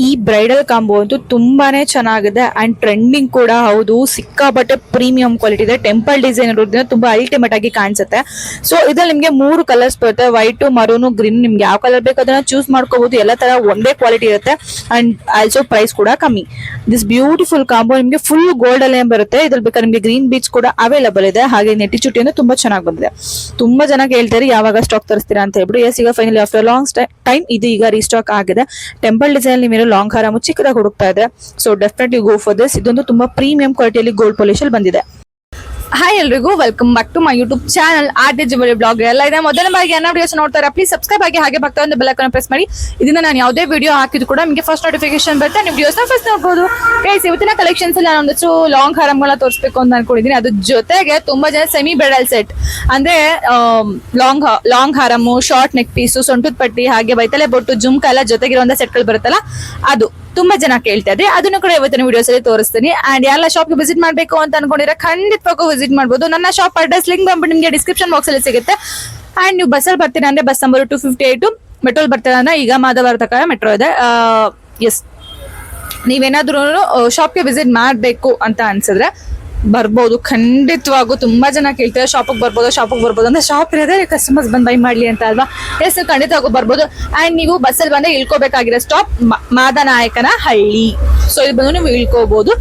ಈ bridal combo ಅಂತೂ ತುಂಬಾನೇ ಚೆನ್ನಾಗಿದೆ ಅಂಡ್ ಟ್ರೆಂಡಿಂಗ್ ಕೂಡ ಹೌದು. ಸಿಕ್ಕಾಪಟ್ಟೆ ಪ್ರೀಮಿಯಂ ಕ್ವಾಲಿಟಿ ಇದೆ. ಟೆಂಪಲ್ ಡಿಸೈನ್ ಇರೋದ್ರಿಂದ ತುಂಬಾ ಅಲ್ಟಿಮೇಟ್ ಆಗಿ ಕಾಣಿಸುತ್ತೆ. ಸೊ ಇದ್ರಲ್ಲಿ ನಿಮ್ಗೆ ಮೂರು ಕಲರ್ಸ್ ಬರುತ್ತೆ. ವೈಟ್ ಮರೂನು ಗ್ರೀನ್ ನಿಮ್ಗೆ ಯಾವ ಕಲರ್ ಬೇಕು ಅದನ್ನ ಚೂಸ್ ಮಾಡ್ಕೋಬಹುದು ಎಲ್ಲ ತರ ಒಂದೇ ಕ್ವಾಲಿಟಿ ಇರುತ್ತೆ ಅಂಡ್ ಆಲ್ಸೋ ಪ್ರೈಸ್ ಕೂಡ ಕಮ್ಮಿ. ದಿಸ್ ಬ್ಯೂಟಿಫುಲ್ ಕಾಂಬೋ ನಿಮ್ಗೆ ಫುಲ್ ಗೋಲ್ಡ್ ಅಲ್ಲೇ ಬರುತ್ತೆ. ಇದ್ರಲ್ಲಿ ಬೇಕಾದ್ರೆ ನಿಮ್ಗೆ ಗ್ರೀನ್ ಬೀಚ್ ಕೂಡ ಅವೈಲಬಲ್ ಇದೆ. ಹಾಗೆ ನೆಟ್ಟಿ ಚುಟ್ಟಿ ಅಂದ್ರೆ ತುಂಬಾ ಚೆನ್ನಾಗಿ ಬಂದಿದೆ. ತುಂಬಾ ಜನ ಹೇಳ್ತಾರೆ ಯಾವಾಗ ಸ್ಟಾಕ್ ತರಿಸ್ತೀರಾ ಅಂತ ಹೇಳ್ಬಿಟ್ಟು. ಎಸ್ ಈಗ ಫೈನಲಿ ಆಫ್ಟರ್ ಲಾಂಗ್ ಟೈಮ್ ಇದು ಈಗ ರೀಸ್ಟಾಕ್ ಆಗಿದೆ. ಟೆಂಪಲ್ ಡಿಸೈನ್ ನಿಮಗೆ ಲಾಂಗ್ ಹಾರ ಚಿಕ್ಕದಾಗಿ ಹುಡುಕ್ತಾ ಇದೆ so definitely go for this ಇದೊಂದು ತುಂಬಾ ಪ್ರೀಮಿಯಂ ಕ್ವಾಲಿಟಿಯಲ್ಲಿ ಗೋಲ್ಡ್ ಪಾಲಿಶ್ ಅಲ್ಲಿ ಬಂದಿದೆ. ಹಾಯ್ ಎಲ್ರಿಗೂ welcome back to my YouTube channel art jewellery blog ಎಲ್ಲ ಇದೆ. ಮೊದಲ ಬಾರಿಗೆ ಏನೋ ವಿಡಿಯೋಸ್ ನೋಡ್ತಾರೆ ಪ್ಲೀಸ್ ಸಬ್ಸ್ಕ್ರೈಬ್ ಆಗಿ ಹಾಗೆ ಬರ್ತಾ ಒಂದು ಬೆಲ್ ಪ್ರೆಸ್ ಮಾಡಿ. ಇದನ್ನ ನಾನು ಯಾವುದೇ ವಿಡಿಯೋ ಹಾಕಿದ್ರು ಕೂಡ ನಿಮಗೆ ಫಸ್ಟ್ ನೋಟಿಫಿಕೇಶನ್ ಬರುತ್ತೆ, ನೀವು ವಿಡಿಯೋಸ್ನ ಫಸ್ಟ್ ನೋಡ್ಬೋದು. ಗೈಸ್ ಇವತ್ತಿನ ಕಲೆಕ್ಷನ್ಸ್ ಅಲ್ಲಿ ನಾನು ಒಂದಷ್ಟು ಲಾಂಗ್ ಹಾರಮ್ಗಳನ್ನ ತೋರಿಸ್ಬೇಕು ಅಂತ ಅನ್ಕೊಂಡಿದ್ದೀನಿ ಅದ್ರ ಜೊತೆಗೆ ತುಂಬಾ ಜನ ಸೆಮಿ ಬೆಡಲ್ ಸೆಟ್ ಅಂದ್ರೆ ಲಾಂಗ್ ಲಾಂಗ್ ಹಾರಮು ಶಾರ್ಟ್ ನೆಕ್ ಪೀಸು ಸೊಂಟದ ಪಟ್ಟಿ, ಹಾಗೆ ಬೈತಲೆ ಬೊಟ್ಟು, ಜುಮ್ಕ ಎಲ್ಲ ಜೊತೆಗಿರುವಂಥ ಸೆಟ್ಗಳು ಬರುತ್ತಲ್ಲ, ಅದು. ತುಂಬಾ ಜನ ಕೇಳ್ತಾ ಇದ್ರೆ, ಅದನ್ನು ಕೂಡ ಇವತ್ತಿನ ವಿಡಿಯೋಸ್ ಅಲ್ಲಿ ತೋರಿಸ್ತೀನಿ. ಅಂಡ್ ಎಲ್ಲ ಶಾಪ್ಗೆ ವಿಸಿಟ್ ಮಾಡಬೇಕು ಅಂತ ಅನ್ಕೊಂಡಿದ್ರೆ ಖಂಡಿತವಾಗೂ ವಿಸಿಟ್ ಮಾಡಬಹುದು ನನ್ನ ಶಾಪ್ ಅಡ್ರೆಸ್ ಲಿಂಕ್ ಬಂದ್ಬಿಟ್ಟು ನಿಮಗೆ ಡಿಸ್ಕ್ರಿಪ್ಷನ್ ಬಾಕ್ಸ್ ಅಲ್ಲಿ ಸಿಗುತ್ತೆ. ಅಂಡ್ ನೀವು ಬಸ್ಸಲ್ಲಿ ಬರ್ತೀರಾ ಅಂದ್ರೆ bus number two fifty eight ಮೆಟ್ರೋಲ್ ಬರ್ತೀರಾ ಈಗ ಮಾಧವರ ತಕ ಮೆಟ್ರೋ ಇದೆ. ಎಸ್ ನೀವೇನಾದ್ರೂ ಶಾಪ್ಗೆ ವಿಸಿಟ್ ಮಾಡಬೇಕು ಅಂತ ಅನ್ಸಿದ್ರೆ ಬರ್ಬೋದು, ಖಂಡಿತವಾಗೂ ತುಂಬಾ ಜನ ಕೇಳ್ತಾರೆ ಶಾಪಿಗೆ ಬರ್ಬೋದು ಶಾಪಿಗೆ ಬರ್ಬೋದು ಅಂದ್ರೆ ಶಾಪ್ ಇರೋದೇ ಕಸ್ಟಮರ್ಸ್ ಬಂದು ಬೈ ಮಾಡಲಿ ಅಂತ ಅಲ್ವಾ? ಎಸ್ ಖಂಡಿತವಾಗೂ ಬರ್ಬೋದು. ಆ್ಯಂಡ್ ನೀವು ಬಸ್ಸಲ್ಲಿ ಬಂದ್ರೆ ಇಳ್ಕೋಬೇಕಾಗಿರೋ ಸ್ಟಾಪ್ ಮಾದನಾಯಕನ ಹಳ್ಳಿ. ಸೊ ಇಲ್ಲಿ ಬಂದು ನೀವು ಇಳ್ಕೋಬಹುದು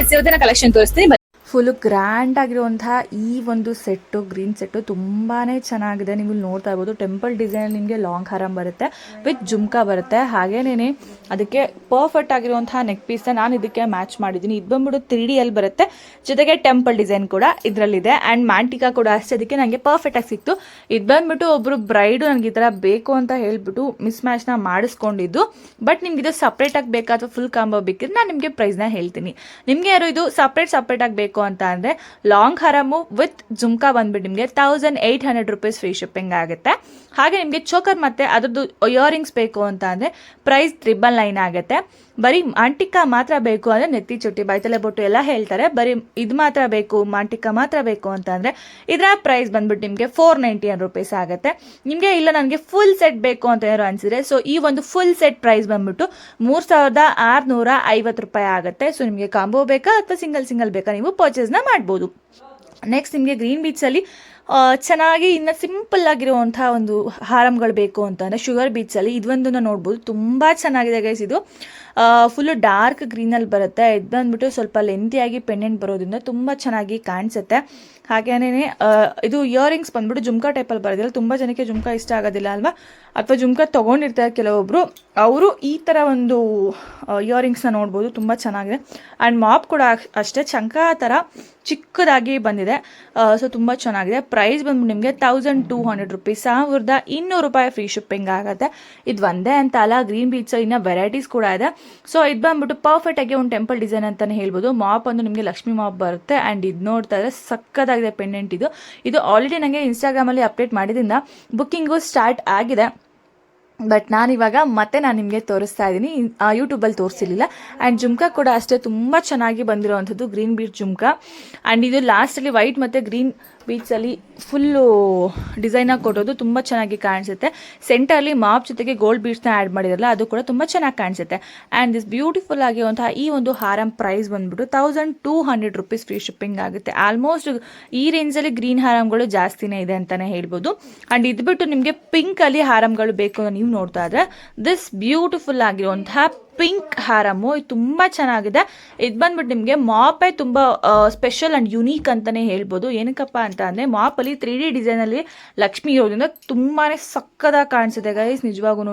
ಎಸ್ ಇವತ್ತಿನ ಕಲೆಕ್ಷನ್ ತೋರಿಸ್ತೀನಿ. ಬನ್ನಿ. ಫುಲ್ ಗ್ರ್ಯಾಂಡ್ ಆಗಿರುವಂತಹ ಈ ಒಂದು ಸೆಟ್ಟು ಗ್ರೀನ್ ಸೆಟ್ಟು ತುಂಬಾನೇ ಚೆನ್ನಾಗಿದೆ. ನೀವು ನೋಡ್ತಾ ಇರ್ಬೋದು ಟೆಂಪಲ್ ಡಿಸೈನ್ ನಿಮಗೆ ಲಾಂಗ್ ಹಾರಂ ಬರುತ್ತೆ ವಿತ್ ಜುಮ್ಕಾ ಬರುತ್ತೆ. ಹಾಗೇನೇನೆ, ಅದಕ್ಕೆ ಪರ್ಫೆಕ್ಟ್ ಆಗಿರುವಂತಹ ನೆಕ್ ಪೀಸ್ ನಾನು ಇದಕ್ಕೆ ಮ್ಯಾಚ್ ಮಾಡಿದ್ದೀನಿ. ಇದು ಬಂದ್ಬಿಟ್ಟು ತ್ರೀ ಡಿ ಬರುತ್ತೆ. ಜೊತೆಗೆ ಟೆಂಪಲ್ ಡಿಸೈನ್ ಕೂಡ ಇದರಲ್ಲಿದೆ. ಆ್ಯಂಡ್ ಮ್ಯಾಂಟಿಕಾ ಕೂಡ ಅಷ್ಟೇ. ಅದಕ್ಕೆ ನನಗೆ ಪರ್ಫೆಕ್ಟ್ ಆಗಿ ಸಿಕ್ತು. ಇದು ಬಂದ್ಬಿಟ್ಟು ಒಬ್ರು ಬ್ರೈಡು ನನಗೆ ಈ ಥರ ಬೇಕು ಅಂತ ಹೇಳ್ಬಿಟ್ಟು ಮಿಸ್ ಮ್ಯಾಚ್ನ ಮಾಡಿಸ್ಕೊಂಡಿದ್ದು. ಬಟ್ ನಿಮ್ಗೆ ಇದು ಸಪ್ರೇಟ್ ಆಗಿ ಬೇಕಾ ಅಥವಾ ಫುಲ್ ಕಾಂಬೋ ಬೇಕಿದ್ರೆ ನಾನು ನಿಮಗೆ ಪ್ರೈಸ್ನ ಹೇಳ್ತೀನಿ. ನಿಮಗೆ ಯಾರು ಇದು ಸಪ್ರೇಟ್ ಸಪ್ರೇಟ್ ಆಗಿ ಬೇಕು ಅಂತ ಅಂದರೆ ಲಾಂಗ್ ಹರಮು ವಿತ್ ಜುಮ್ಕಾ ಬಂದ್ಬಿಟ್ಟು ನಿಮಗೆ thousand eight hundred rupees free shipping ಆಗುತ್ತೆ. ಹಾಗೆ ನಿಮಗೆ ಚೋಕರ್ ಮತ್ತೆ ಅದರದ್ದು ಇಯರಿಂಗ್ಸ್ ಬೇಕು ಅಂತ ಅಂದರೆ ಪ್ರೈಸ್ ತ್ರಿಬಲ್ ನೈನ್ ಆಗುತ್ತೆ. ಬರೀ ಮಾಂಟಿಕಾ ಮಾತ್ರ ಬೇಕು ಅಂದರೆ ನೆತ್ತಿ ಚುಟ್ಟಿ ಬೈತಲೆ ಬೊಟ್ಟು ಎಲ್ಲ ಹೇಳ್ತಾರೆ. ಬರೀ ಇದು ಮಾತ್ರ ಬೇಕು ಮಾಂಟಿಕಾ ಮಾತ್ರ ಬೇಕು ಅಂತ ಅಂದರೆ ಇದರ ಪ್ರೈಸ್ ಬಂದ್ಬಿಟ್ಟು ನಿಮಗೆ ಫೋರ್ ನೈಂಟಿ ರುಪೀಸ್ ಆಗುತ್ತೆ. ನಿಮಗೆ ಇಲ್ಲ ನನಗೆ ಫುಲ್ ಸೆಟ್ ಬೇಕು ಅಂತ ಏನಾದ್ರು ಅನಿಸಿದ್ರೆ ಸೊ ಈ ಒಂದು ಫುಲ್ ಸೆಟ್ ಪ್ರೈಸ್ ಬಂದ್ಬಿಟ್ಟು ಮೂರು ಸಾವಿರದ ಆರುನೂರ ಐವತ್ತು ರೂಪಾಯಿ ಆಗುತ್ತೆ. ಸೊ ನಿಮಗೆ ಕಾಂಬೋ ಬೇಕಾ ಅಥವಾ ಸಿಂಗಲ್ ಸಿಂಗಲ್ ಬೇಕಾ? ನೀವು ಪರ್ಚೇಸ್ನ ಮಾಡ್ಬೋದು. ನೆಕ್ಸ್ಟ್ ನಿಮಗೆ ಗ್ರೀನ್ ಬೀಚಲ್ಲಿ ಚೆನ್ನಾಗಿ ಇನ್ನು ಸಿಂಪಲ್ ಆಗಿರುವಂಥ ಒಂದು ಹಾರಮ್ಗಳು ಬೇಕು ಅಂತ ಅಂದರೆ ಶುಗರ್ ಬೀಚಲ್ಲಿ ಇದೊಂದನ್ನು ನೋಡ್ಬೋದು. ತುಂಬ ಚೆನ್ನಾಗಿದೆ ಗೈಸ್ ಇದು. ಫುಲ್ಲು ಡಾರ್ಕ್ ಗ್ರೀನಲ್ಲಿ ಬರುತ್ತೆ. ಇದು ಬಂದ್ಬಿಟ್ಟು ಸ್ವಲ್ಪ ಲೆಂತಿಯಾಗಿ ಪೆಂಡೆಂಟ್ ಬರೋದ್ರಿಂದ ತುಂಬ ಚೆನ್ನಾಗಿ ಕಾಣಿಸುತ್ತೆ. ಹಾಗೇನೇ ಇದು ಇಯರಿಂಗ್ಸ್ ಬಂದ್ಬಿಟ್ಟು ಜುಮ್ಕಾ ಟೈಪಲ್ಲಿ ಬರೋದಿಲ್ಲ. ತುಂಬ ಜನಕ್ಕೆ ಜುಮ್ಕಾ ಇಷ್ಟ ಆಗೋದಿಲ್ಲ ಅಲ್ವಾ? ಅಥವಾ ಜುಮ್ಕಾ ತೊಗೊಂಡಿರ್ತಾರೆ ಕೆಲವೊಬ್ಬರು ಅವರು ಈ ಥರ ಒಂದು ಇಯರಿಂಗ್ಸ್ನ ನೋಡ್ಬೋದು, ತುಂಬ ಚೆನ್ನಾಗಿದೆ. ಆ್ಯಂಡ್ ಮಾಪ್ ಕೂಡ ಅಷ್ಟೇ, ಚಂಕ ಥರ ಚಿಕ್ಕದಾಗಿ ಬಂದಿದೆ. ಸೊ ತುಂಬ ಚೆನ್ನಾಗಿದೆ. ಪ್ರೈಸ್ ಬಂದ್ಬಿಟ್ಟು ನಿಮಗೆ ತೌಸಂಡ್ ಟೂ ಹಂಡ್ರೆಡ್ ರುಪೀಸ್ ಸಾವಿರದ ಇನ್ನೂರು ರೂಪಾಯಿ ಫ್ರೀ ಶಿಪ್ಪಿಂಗ್ ಆಗುತ್ತೆ. ಇದು ಒಂದೇ ಅಂತ ಅಲ್ಲ ಗ್ರೀನ್ ಬೀಚ್ ಇನ್ನು ವೆರೈಟೀಸ್ ಕೂಡ ಇದೆ. ಸೊ ಇದು ಬಂದ್ಬಿಟ್ಟು ಪರ್ಫೆಕ್ಟ್ ಆಗಿ ಒಂದು ಟೆಂಪಲ್ ಡಿಸೈನ್ ಅಂತಲೇ ಹೇಳ್ಬೋದು. ಮಾಪ್ ಒಂದು ನಿಮಗೆ ಲಕ್ಷ್ಮಿ ಮಾಪ್ ಬರುತ್ತೆ. ಆ್ಯಂಡ್ ಇದು ನೋಡ್ತಾ ಇದ್ರೆ ಸಕ್ಕದಾಗಿದೆ ಪೆಂಡೆಂಟ್ ಇದು. ಇದು ಆಲ್ರೆಡಿ ನನಗೆ ಇನ್ಸ್ಟಾಗ್ರಾಮಲ್ಲಿ ಅಪ್ಡೇಟ್ ಮಾಡಿದ್ರಿಂದ ಬುಕ್ಕಿಂಗು ಸ್ಟಾರ್ಟ್ ಆಗಿದೆ. ಬಟ್ ನಾನಿವಾಗ ಮತ್ತೆ ನಾನು ನಿಮಗೆ ತೋರಿಸ್ತಾ ಇದ್ದೀನಿ. ಯೂಟ್ಯೂಬಲ್ಲಿ ತೋರಿಸಿರ್ಲಿಲ್ಲ. ಆ್ಯಂಡ್ ಜುಮ್ಕಾ ಕೂಡ ಅಷ್ಟೇ ತುಂಬ ಚೆನ್ನಾಗಿ ಬಂದಿರೋವಂಥದ್ದು ಗ್ರೀನ್ ಬೀಟ್ ಜುಮ್ಕಾ. ಆ್ಯಂಡ್ ಇದು ಲಾಸ್ಟಲ್ಲಿ ವೈಟ್ ಮತ್ತು ಗ್ರೀನ್ ಬೀಚಲ್ಲಿ ಫುಲ್ಲು ಡಿಸೈನಾಗಿ ಕೊಟ್ಟೋದು ತುಂಬ ಚೆನ್ನಾಗಿ ಕಾಣಿಸುತ್ತೆ. ಸೆಂಟರಲ್ಲಿ ಮಾಪ್ ಜೊತೆಗೆ ಗೋಲ್ಡ್ ಬೀಡ್ಸ್ನ ಆ್ಯಡ್ ಮಾಡಿರಲ್ಲ ಅದು ಕೂಡ ತುಂಬ ಚೆನ್ನಾಗಿ ಕಾಣಿಸುತ್ತೆ. ಆ್ಯಂಡ್ ದಿಸ್ ಬ್ಯೂಟಿಫುಲ್ ಆಗಿರುವಂತಹ ಈ ಒಂದು ಹಾರಂ ಪ್ರೈಸ್ ಬಂದ್ಬಿಟ್ಟು thousand two hundred rupees free shipping ಆಗುತ್ತೆ. ಆಲ್ಮೋಸ್ಟ್ ಈ ರೇಂಜಲ್ಲಿ ಗ್ರೀನ್ ಹಾರಂಗಳು ಜಾಸ್ತಿನೇ ಇದೆ ಅಂತಲೇ ಹೇಳ್ಬೋದು. ಆ್ಯಂಡ್ ಇದು ಬಿಟ್ಟು ನಿಮಗೆ ಪಿಂಕಲ್ಲಿ ಹಾರಂಗಳು ಬೇಕು ನೀವು ನೋಡ್ತಾ ಇದ್ರೆ ದಿಸ್ ಬ್ಯೂಟಿಫುಲ್ ಆಗಿರುವಂತಹ ಪಿಂಕ್ ಹಾರಮು, ಇದು ತುಂಬ ಚೆನ್ನಾಗಿದೆ. ಇದು ಬಂದ್ಬಿಟ್ಟು ನಿಮಗೆ ಮಾಪೇ ತುಂಬ ಸ್ಪೆಷಲ್ ಆ್ಯಂಡ್ ಯುನೀಕ್ ಅಂತಲೇ ಹೇಳ್ಬೋದು. ಏನಕ್ಕಪ್ಪ ಅಂತ ಅಂದರೆ ಮಾಪಲ್ಲಿ ತ್ರೀ ಡಿ ಡಿಸೈನಲ್ಲಿ ಲಕ್ಷ್ಮಿ ಇರೋದ್ರಿಂದ ತುಂಬಾ ಸಕ್ಕದಾಗಿ ಕಾಣಿಸುತ್ತೆ ಗೈಸ್ ನಿಜವಾಗೂ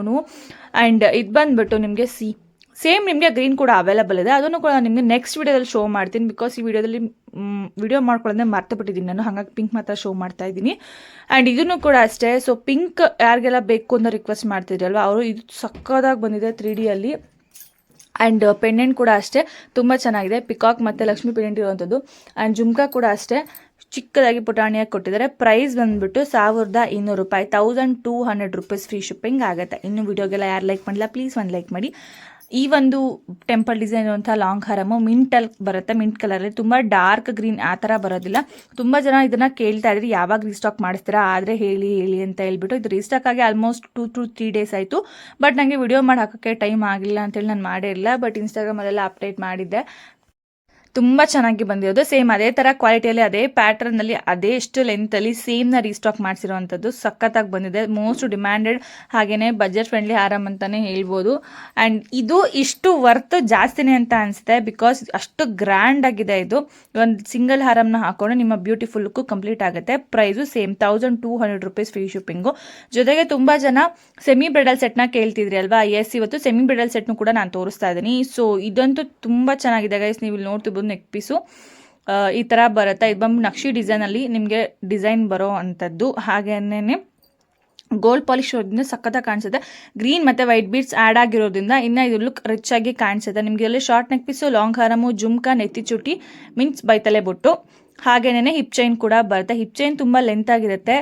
ಆ್ಯಂಡ್ ಇದು ಬಂದ್ಬಿಟ್ಟು ನಿಮಗೆ ಸಿ ಸೇಮ್ ನಿಮಗೆ ಗ್ರೀನ್ ಕೂಡ ಅವೈಲಬಲ್ ಇದೆ. ಅದನ್ನು ಕೂಡ ನಿಮಗೆ ನೆಕ್ಸ್ಟ್ ವಿಡಿಯೋದಲ್ಲಿ ಶೋ ಮಾಡ್ತೀನಿ ಬಿಕಾಸ್ ಈ ವಿಡಿಯೋದಲ್ಲಿ ವಿಡಿಯೋ ಮಾಡ್ಕೊಳ್ಳೋದೇ ಮರ್ತು ಬಿಟ್ಟಿದ್ದೀನಿ ನಾನು. ಹಾಗಾಗಿ ಪಿಂಕ್ ಮಾತ್ರ ಶೋ ಮಾಡ್ತಾ ಇದ್ದೀನಿ. ಆ್ಯಂಡ್ ಇದನ್ನು ಕೂಡ ಅಷ್ಟೇ. ಸೊ ಪಿಂಕ್ ಯಾರಿಗೆಲ್ಲ ಬೇಕು ಅಂತ ರಿಕ್ವೆಸ್ಟ್ ಮಾಡ್ತಿದ್ರಲ್ವ ಅವರು ಇದು ಸಕ್ಕದಾಗಿ ಬಂದಿದೆ ತ್ರೀ ಡಿಯಲ್ಲಿ ಆ್ಯಂಡ್ ಪೆಂಡೆಂಟ್ ಕೂಡ ಅಷ್ಟೇ ತುಂಬ ಚೆನ್ನಾಗಿದೆ. ಪಿಕಾಕ್ ಮತ್ತು ಲಕ್ಷ್ಮೀ ಪೆಂಡೆಂಟ್ ಇರುವಂಥದ್ದು ಆ್ಯಂಡ್ ಜುಮ್ಕಾ ಕೂಡ ಅಷ್ಟೇ ಚಿಕ್ಕದಾಗಿ ಪುಟಾಣಿಯಾಗಿ ಕೊಟ್ಟಿದ್ದಾರೆ. ಪ್ರೈಸ್ ಬಂದುಬಿಟ್ಟು ಸಾವಿರದ ಇನ್ನೂರು ರೂಪಾಯಿ thousand two hundred rupees free shipping ಆಗುತ್ತೆ. ಇನ್ನು ವೀಡಿಯೋಗೆಲ್ಲ ಯಾರು ಲೈಕ್ ಮಾಡಿಲ್ಲ ಪ್ಲೀಸ್ ಒಂದು ಲೈಕ್ ಮಾಡಿ. ಈ ಒಂದು ಟೆಂಪಲ್ ಡಿಸೈನ್ ಇರುವಂಥ ಲಾಂಗ್ ಹಾರಮು ಮಿಂಟಲ್ ಬರುತ್ತೆ. ಮಿಂಟ್ ಕಲರಲ್ಲಿ ತುಂಬ ಡಾರ್ಕ್ ಗ್ರೀನ್ ಆ ಥರ ಬರೋದಿಲ್ಲ. ತುಂಬ ಜನ ಇದನ್ನು ಕೇಳ್ತಾ ಇದ್ರಿ. ಯಾವಾಗ ರೀಸ್ಟಾಕ್ ಮಾಡಿಸ್ತೀರಾ? ಆದರೆ ಹೇಳಿ ಹೇಳಿ ಅಂತ ಹೇಳ್ಬಿಟ್ಟು ಇದು ರೀಸ್ಟಾಕ್ ಆಗಿ almost two to three days ಆಯಿತು. ಬಟ್ ನನಗೆ ವಿಡಿಯೋ ಮಾಡಿ ಹಾಕೋಕ್ಕೆ ಟೈಮ್ ಆಗಿಲ್ಲ ಅಂತೇಳಿ ನಾನು ಮಾಡೇ ಇಲ್ಲ. ಬಟ್ ಇನ್ಸ್ಟಾಗ್ರಾಮಲ್ಲೆಲ್ಲ ಅಪ್ಡೇಟ್ ಮಾಡಿದ್ದೆ. ತುಂಬ ಚೆನ್ನಾಗಿ ಬಂದಿರೋದು. ಸೇಮ್ ಅದೇ ಥರ ಕ್ವಾಲಿಟಿಯಲ್ಲಿ ಅದೇ ಪ್ಯಾಟರ್ನಲ್ಲಿ ಅದೇ ಎಷ್ಟು ಲೆಂತಲ್ಲಿ ಸೇಮ್ನ ರೀಸ್ಟಾಕ್ ಮಾಡಿಸಿರುವಂಥದ್ದು ಸಖತ್ತಾಗಿ ಬಂದಿದೆ. ಮೋಸ್ಟ್ ಡಿಮ್ಯಾಂಡೆಡ್ ಹಾಗೆಯೇ ಬಜೆಟ್ ಫ್ರೆಂಡ್ಲಿ ಆರಾಮ್ ಅಂತಲೇ ಹೇಳ್ಬೋದು. ಆ್ಯಂಡ್ ಇದು ಇಷ್ಟು ವರ್ತ್ ಜಾಸ್ತಿನೇ ಅಂತ ಅನಿಸುತ್ತೆ ಬಿಕಾಸ್ ಅಷ್ಟು ಗ್ರ್ಯಾಂಡ್ ಆಗಿದೆ ಇದು. ಒಂದು ಸಿಂಗಲ್ ಹಾರಮ್ನ ಹಾಕೊಂಡು ನಿಮ್ಮ ಬ್ಯೂಟಿಫುಲ್ ಲುಕ್ಕು ಕಂಪ್ಲೀಟ್ ಆಗುತ್ತೆ. Price same thousand two hundred rupees free shipping ಜೊತೆಗೆ ತುಂಬ ಜನ ಸೆಮಿ ಬ್ರೈಡಲ್ ಸೆಟ್ನ ಕೇಳ್ತಿದ್ರಿ ಅಲ್ವಾ? ಎಸ್ ಇವತ್ತು ಸೆಮಿ ಬ್ರೈಡಲ್ ಸೆಟ್ನು ಕೂಡ ನಾನು ತೋರಿಸ್ತಾ ಇದ್ದೀನಿ. ಸೊ ಇದಂತೂ ತುಂಬ ಚೆನ್ನಾಗಿದೆ ಗೈಸ್ ನೀವು ಇಲ್ಲಿ ನೋಡ್ತಿರ್ಬೋದು ನೆಕ್ ಪೀಸು ಈ ಥರ ಬರುತ್ತೆ. ಇದು ಬಂದು ನಕ್ಷಿ ಡಿಸೈನಲ್ಲಿ ನಿಮಗೆ ಡಿಸೈನ್ ಬರೋ ಅಂಥದ್ದು ಹಾಗೇನೇ ಗೋಲ್ಡ್ ಪಾಲಿಶ್ ಇರೋದ್ರಿಂದ ಸಖತ್ತಾಗಿ ಕಾಣಿಸುತ್ತೆ. ಗ್ರೀನ್ ಮತ್ತು ವೈಟ್ ಬೀಡ್ಸ್ ಆ್ಯಡ್ ಆಗಿರೋದ್ರಿಂದ ಇನ್ನೂ ಇದು ಲುಕ್ ರಿಚ್ ಆಗಿ ಕಾಣಿಸುತ್ತೆ. ನಿಮಗೆ ಇಲ್ಲಿ ಶಾರ್ಟ್ ನೆಕ್ ಪೀಸು ಲಾಂಗ್ ಹಾರಮು ಜುಮ್ಕಾ, ನೆತ್ತಿ ಚುಟಿ ಮೀನ್ಸ್ ಬೈತಲೆ ಬೊಟ್ಟು. ಹಾಗೇನೇ ಹಿಪ್ ಚೈನ್ ಕೂಡ ಬರುತ್ತೆ. ಹಿಪ್ ಚೈನ್ ತುಂಬ ಲೆಂತ್ ಆಗಿರುತ್ತೆ.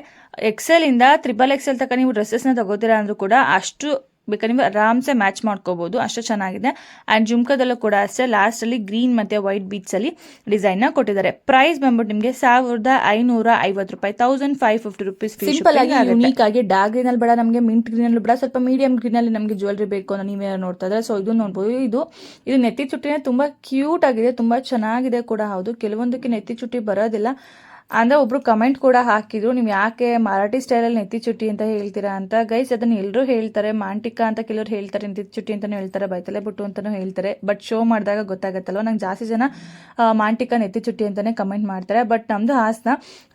ಎಕ್ಸೆಲ್ ಇಂದ ತ್ರಿಬಲ್ ಎಕ್ಸೆಲ್ ತನಕ ನೀವು ಡ್ರೆಸ್ಸಸ್ನ ತಗೋತೀರಾ ಅಂದರೂ ಕೂಡ ಅಷ್ಟು ಬೇಕಾದ್ರೆ ನೀವು ಆರಾಮ್ಸೆ ಮ್ಯಾಚ್ ಮಾಡ್ಕೋಬಹುದು ಅಷ್ಟು ಚೆನ್ನಾಗಿದೆ. ಆ್ಯಂಡ್ ಜುಮ್ಕದಲ್ಲೂ ಕೂಡ ಅಷ್ಟೇ ಲಾಸ್ಟಲ್ಲಿ ಗ್ರೀನ್ ಮತ್ತು ವೈಟ್ ಬೀಟ್ಸಲ್ಲಿ ಡಿಸೈನ್ನ ಕೊಟ್ಟಿದ್ದಾರೆ. ಪ್ರೈಸ್ ಬಂದ್ಬಿಟ್ಟು ನಿಮಗೆ ಸಾವಿರದ ಐನೂರ ಐವತ್ತು ರೂಪಾಯಿ thousand five fifty rupees simple ಆಗಿ ಯುನೀಕ್ ಆಗಿ ಡಾರ್ಕ್ ಗ್ರೀನಲ್ಲಿ ಬೇಡ ನಮಗೆ ಮಿಂಟ್ ಗ್ರೀನಲ್ಲಿ ಬೇಡ ಸ್ವಲ್ಪ ಮೀಡಿಯಂ ಗ್ರೀನಲ್ಲಿ ನಮಗೆ ಜ್ಯುವೆಲ್ರಿ ಬೇಕು ಅಂತ ನೀವೇ ನೋಡ್ತಾ ಇದ್ರೆ. ಸೊ ಇದು ನೋಡ್ಬೋದು. ಇದು ಇದು ನೆತ್ತಿ ಚುಟ್ಟಿನೇ ತುಂಬ ಕ್ಯೂಟ್ ಆಗಿದೆ ತುಂಬ ಚೆನ್ನಾಗಿದೆ ಕೂಡ ಹೌದು. ಕೆಲವೊಂದಕ್ಕೆ ನೆತ್ತಿ ಚುಟ್ಟಿ ಬರೋದಿಲ್ಲ. ಅಂದ್ರೆ ಒಬ್ರು ಕಮೆಂಟ್ ಕೂಡ ಹಾಕಿದ್ರು, ನೀವು ಯಾಕೆ ಮರಾಠಿ ಸ್ಟೈಲಲ್ಲಿ ನೆತ್ತಿ ಚುಟ್ಟಿ ಅಂತ ಹೇಳ್ತೀರಾ ಅಂತ? ಗೈಸ್ ಅದನ್ನ ಎಲ್ಲರೂ ಹೇಳ್ತಾರೆ, ಮಾಂಟಿಕ ಅಂತ ಕೆಲವರು ಹೇಳ್ತಾರೆ, ನೆತ್ತಿ ಚುಟ್ಟಿ ಅಂತಾನು ಹೇಳ್ತಾರೆ, ಬೈತಲೆ ಬುಟ್ಟು ಅಂತಾನು ಹೇಳ್ತಾರೆ. ಬಟ್ ಶೋ ಮಾಡಿದಾಗ ಗೊತ್ತಾಗತ್ತಲ್ವ? ನಂಗೆ ಜಾಸ್ತಿ ಜನ ಮಾಂಟಿಕ ನೆತ್ತಿ ಚುಟ್ಟಿ ಅಂತಾನೆ ಕಮೆಂಟ್ ಮಾಡ್ತಾರೆ. ಬಟ್ ನಮ್ದು ಹಾಸನ.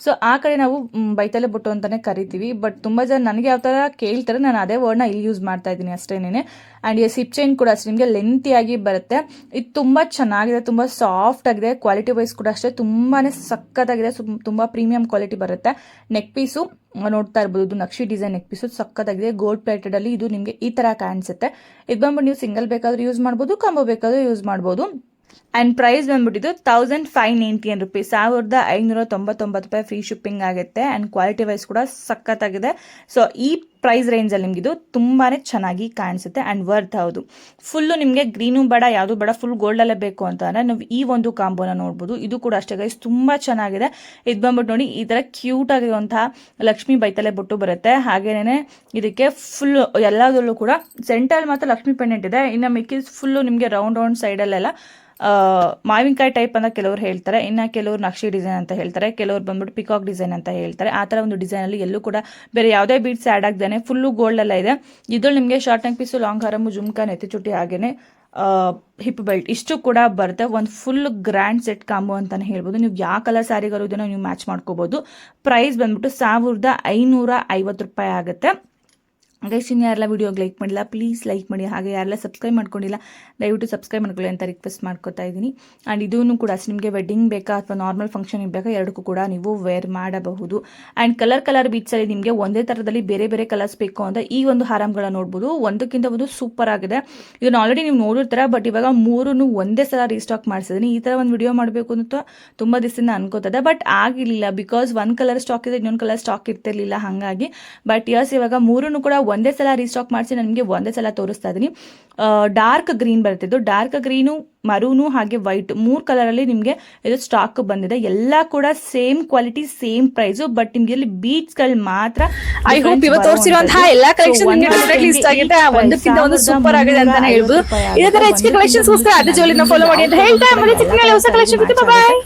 ಸೊ ಆ ಕಡೆ ನಾವು ಬೈತಲೆ ಬುಟ್ಟು ಅಂತಾನೆ ಕರಿತೀವಿ. ಬಟ್ ತುಂಬಾ ಜನ ನನಗೆ ಯಾವ ಥರ ಕೇಳ್ತಾರೆ, ನಾನು ಅದೇ ವರ್ಡ್ನ ಇಲ್ಲಿ ಯೂಸ್ ಮಾಡ್ತಾ ಇದ್ದೀನಿ ಅಷ್ಟೇನೆ ಆ್ಯಂಡ್ ಸಿಪ್ ಚೈನ್ ಕೂಡ ಅಷ್ಟೇ. ನಿಮಗೆ ಲೆಂತಿಯಾಗಿ ಬರುತ್ತೆ. ಇದು ತುಂಬ ಚೆನ್ನಾಗಿದೆ, ತುಂಬ ಸಾಫ್ಟ್ ಆಗಿದೆ. ಕ್ವಾಲಿಟಿ ವೈಸ್ ಕೂಡ ಅಷ್ಟೇ. ತುಂಬಾ ಸಕ್ಕತ್ತಾಗಿದೆ ಸುಮ್- ತುಂಬ ಪ್ರೀಮಿಯಂ ಕ್ವಾಲಿಟಿ ಬರುತ್ತೆ. ನೆಕ್ ಪೀಸು ನೋಡ್ತಾ ಇರ್ಬೋದು, ನಕ್ಷಿ ಡಿಸೈನ್ ನೆಕ್ ಪೀಸು ಸಕ್ಕತ್ತಾಗಿದೆ ಗೋಲ್ಡ್ ಪ್ಲೇಟೆಡಲ್ಲಿ ಇದು ನಿಮಗೆ ಈ ತರ ಕಾಣಿಸುತ್ತೆ. ಇದು ಬಂದ್ಬಿಟ್ಟು ನೀವು ಸಿಂಗಲ್ ಬೇಕಾದರೂ ಯೂಸ್ ಮಾಡ್ಬೋದು ಕಾಂಬೋ ಬೇಕಾದರೂ ಯೂಸ್ ಮಾಡ್ಬೋದು. And price ಬಂದ್ಬಿಟ್ಟಿದ್ದು thousand five ninety nine rupees ಸಾವಿರದ ಐನೂರ ತೊಂಬತ್ತೊಂಬತ್ತು ರೂಪಾಯಿ ಫ್ರೀ ಶಿಪ್ಪಿಂಗ್ ಆಗುತ್ತೆ ಆ್ಯಂಡ್ ಕ್ವಾಲಿಟಿ ವೈಸ್ ಕೂಡ ಸಖತ್ತಾಗಿದೆ. ಸೊ ಈ ಪ್ರೈಸ್ ರೇಂಜಲ್ಲಿ ನಿಮ್ಗೆ ಇದು ತುಂಬಾ ಚೆನ್ನಾಗಿ ಕಾಣಿಸುತ್ತೆ ಆ್ಯಂಡ್ ವರ್ತ್ ಹೌದು. ಫುಲ್ಲು ನಿಮಗೆ ಗ್ರೀನು ಬೇಡ, ಯಾವುದು ಬೇಡ ಫುಲ್ ಗೋಲ್ಡಲ್ಲೇ ಬೇಕು ಅಂತ ಅಂದರೆ ನಾವು ಈ ಒಂದು ಕಾಂಬೋನ ನೋಡ್ಬೋದು. ಇದು ಕೂಡ ಅಷ್ಟೇ ಗೈಸ್ ತುಂಬ ಚೆನ್ನಾಗಿದೆ. ಇದು ಬಂದ್ಬಿಟ್ಟು ನೋಡಿ, ಈ ಥರ ಕ್ಯೂಟ್ ಆಗಿರುವಂತಹ ಲಕ್ಷ್ಮಿ ಬೈತಲೆ ಬೊಟ್ಟು ಬರುತ್ತೆ. ಹಾಗೇನೆ ಇದಕ್ಕೆ ಫುಲ್ ಎಲ್ಲದರಲ್ಲೂ ಕೂಡ ಸೆಂಟರ್ ಮಾತ್ರ ಲಕ್ಷ್ಮಿ ಪೆಂಡೆಂಟ್ ಇದೆ. ಇನ್ನು ಮಿಕ್ಕಿದ ಫುಲ್ಲು ನಿಮಗೆ ರೌಂಡ್ ರೌಂಡ್ ಸೈಡಲ್ಲೆಲ್ಲ ಮಾವಿನಕಾಯಿ ಟೈಪ್ ಅಂತ ಕೆಲವರು ಹೇಳ್ತಾರೆ. ಇನ್ನು ಕೆಲವರು ನಕ್ಷಿ ಡಿಸೈನ್ ಅಂತ ಹೇಳ್ತಾರೆ. ಕೆಲವರು ಬಂದ್ಬಿಟ್ಟು ಪಿಕಾಕ್ ಡಿಸೈನ್ ಅಂತ ಹೇಳ್ತಾರೆ. ಆ ಥರ ಒಂದು ಡಿಸೈನಲ್ಲಿ ಎಲ್ಲೂ ಕೂಡ ಬೇರೆ ಯಾವುದೇ ಬೀಡ್ಸ್ ಆ್ಯಡ್ ಆಗ್ದೇನೆ ಫುಲ್ಲು ಗೋಲ್ಡ್ ಎಲ್ಲ ಇದೆ. ಇದ್ರಲ್ಲಿ ನಿಮಗೆ ಶಾರ್ಟ್ ನೆಕ್ ಪೀಸು ಲಾಂಗ್ ಹಾರಮು ಜುಮ್ಕಾ ನೆತ್ತಿ ಚುಟ್ಟಿ ಹಾಗೇನೆ ಹಿಪ್ ಬೆಲ್ಟ್ ಇಷ್ಟು ಕೂಡ ಬರುತ್ತೆ. ಒಂದು ಫುಲ್ ಗ್ರ್ಯಾಂಡ್ ಸೆಟ್ ಕಾಂಬೋ ಅಂತಲೇ ಹೇಳ್ಬೋದು. ನೀವು ಯಾವ ಕಲರ್ ಸ್ಯಾರಿಗಳು ಇದನ್ನು ನೀವು ಮ್ಯಾಚ್ ಮಾಡ್ಕೋಬೋದು. ಪ್ರೈಸ್ ಬಂದ್ಬಿಟ್ಟು ಸಾವಿರದ ಐನೂರ ಐವತ್ತು ರೂಪಾಯಿ ಆಗುತ್ತೆ. ಗೈಸ್ ಇನ್ನು ಯಾರೆಲ್ಲ ವೀಡಿಯೋಗೆ ಲೈಕ್ ಮಾಡಿಲ್ಲ ಪ್ಲೀಸ್ ಲೈಕ್ ಮಾಡಿ. ಹಾಗೆ ಯಾರೆಲ್ಲ ಸಬ್ಸ್ಕ್ರೈಬ್ ಮಾಡ್ಕೊಂಡಿಲ್ಲ, ದಯವಿಟ್ಟು ಸಬ್ಸ್ಕ್ರೈಬ್ ಮಾಡ್ಕೊಳ್ಳಿ ಅಂತ ರಿಕ್ವೆಸ್ಟ್ ಮಾಡ್ಕೊತಾ ಇದ್ದೀನಿ. ಆ್ಯಂಡ್ ಇದೂ ಕೂಡ, ಅಷ್ಟು ನಿಮಗೆ ವೆಡ್ಡಿಂಗ್ ಬೇಕಾ ಅಥವಾ ನಾರ್ಮಲ್ ಫಂಕ್ಷನಿಗೆ ಬೇಕಾ, ಎರಡಕ್ಕೂ ಕೂಡ ನೀವು ವೇರ್ ಮಾಡಬಹುದು. ಆ್ಯಂಡ್ ಕಲರ್ ಕಲರ್ ಬೀಚಲ್ಲಿ ನಿಮಗೆ ಒಂದೇ ಥರದಲ್ಲಿ ಬೇರೆ ಬೇರೆ ಕಲರ್ಸ್ ಬೇಕು ಅಂತ ಈ ಒಂದು ಹಾರಮ್ಗಳನ್ನ ನೋಡ್ಬೋದು. ಒಂದಕ್ಕಿಂತ ಒಂದು ಸೂಪರ್ ಆಗಿದೆ. ಇದನ್ನು ಆಲ್ರೆಡಿ ನೀವು ನೋಡಿರ್ತೀರ ಬಟ್ ಇವಾಗ ಮೂರೂ ಒಂದೇ ಸಲ ರೀಸ್ಟಾಕ್ ಮಾಡಿಸಿದ್ದೀನಿ ಈ ಥರ ಒಂದು ವಿಡಿಯೋ ಮಾಡಬೇಕು ಅಂತ ತುಂಬ ದಿವಸದಿಂದ ಅನ್ಕೋತದೆ ಬಟ್ ಆಗಿರಲಿಲ್ಲ ಬಿಕಾಸ್ ಒಂದು ಕಲರ್ ಸ್ಟಾಕ್ ಇದೆ ಇನ್ನೊಂದು ಕಲರ್ ಸ್ಟಾಕ್ ಇರ್ತಿರ್ಲಿಲ್ಲ, ಹಾಗಾಗಿ. ಬಟ್ ಯಸ್ ಇವಾಗ ಮೂರನ್ನು ಕೂಡ ಒಂದೇ ಸಲ ರೀಸ್ಟಾಕ್ ಮಾಡಿಸಿ ನನಗೆ ಒಂದೇ ಸಲ ತೋರಿಸ್ತಾ ಇದ್ದೀನಿ ಡಾರ್ಕ್ ಗ್ರೀನ್ ಬರ್ತಿದ್ದು ಡಾರ್ಕ್ ಗ್ರೀನು ಮರೂನು ಹಾಗೆ ವೈಟ್ ಮೂರು ಕಲರಲ್ಲಿ ನಿಮಗೆ ಇದು ಸ್ಟಾಕ್ ಬಂದಿದೆ. ಎಲ್ಲ ಕೂಡ same quality same price but ನಿಮಗೆ ಇಲ್ಲಿ ಬೀಟ್ಸ್ಗಳು ಮಾತ್ರ ಐ ಹೋಪ್ ಇವತ್ತು ತೋರಿಸಿರುವಂತಹ ಎಲ್ಲಾ ಕಲೆಕ್ಷನ್ ನಿಮಗೆ ಇಷ್ಟ ಆಗಿದೆ. ಒಂದಕ್ಕಿಂತ ಒಂದು ಸೂಪರ್ ಆಗಿದೆ ಅಂತಾನೆ ಹೇಳ್ಬೋದು. ಇದೇ ತರ ಹೆಚ್ಚಿಗೆ ಕಲೆಕ್ಷನ್ಸ್ ಅದೇ ಜೋಲಿನ ಫಾಲೋ ಮಾಡಿ ಅಂತ ಹೇಳ್ತಾ ಚಿಕ್ಕ ಹೊಸ ಕಲೆಕ್ಷನ್ ಬಾಯ್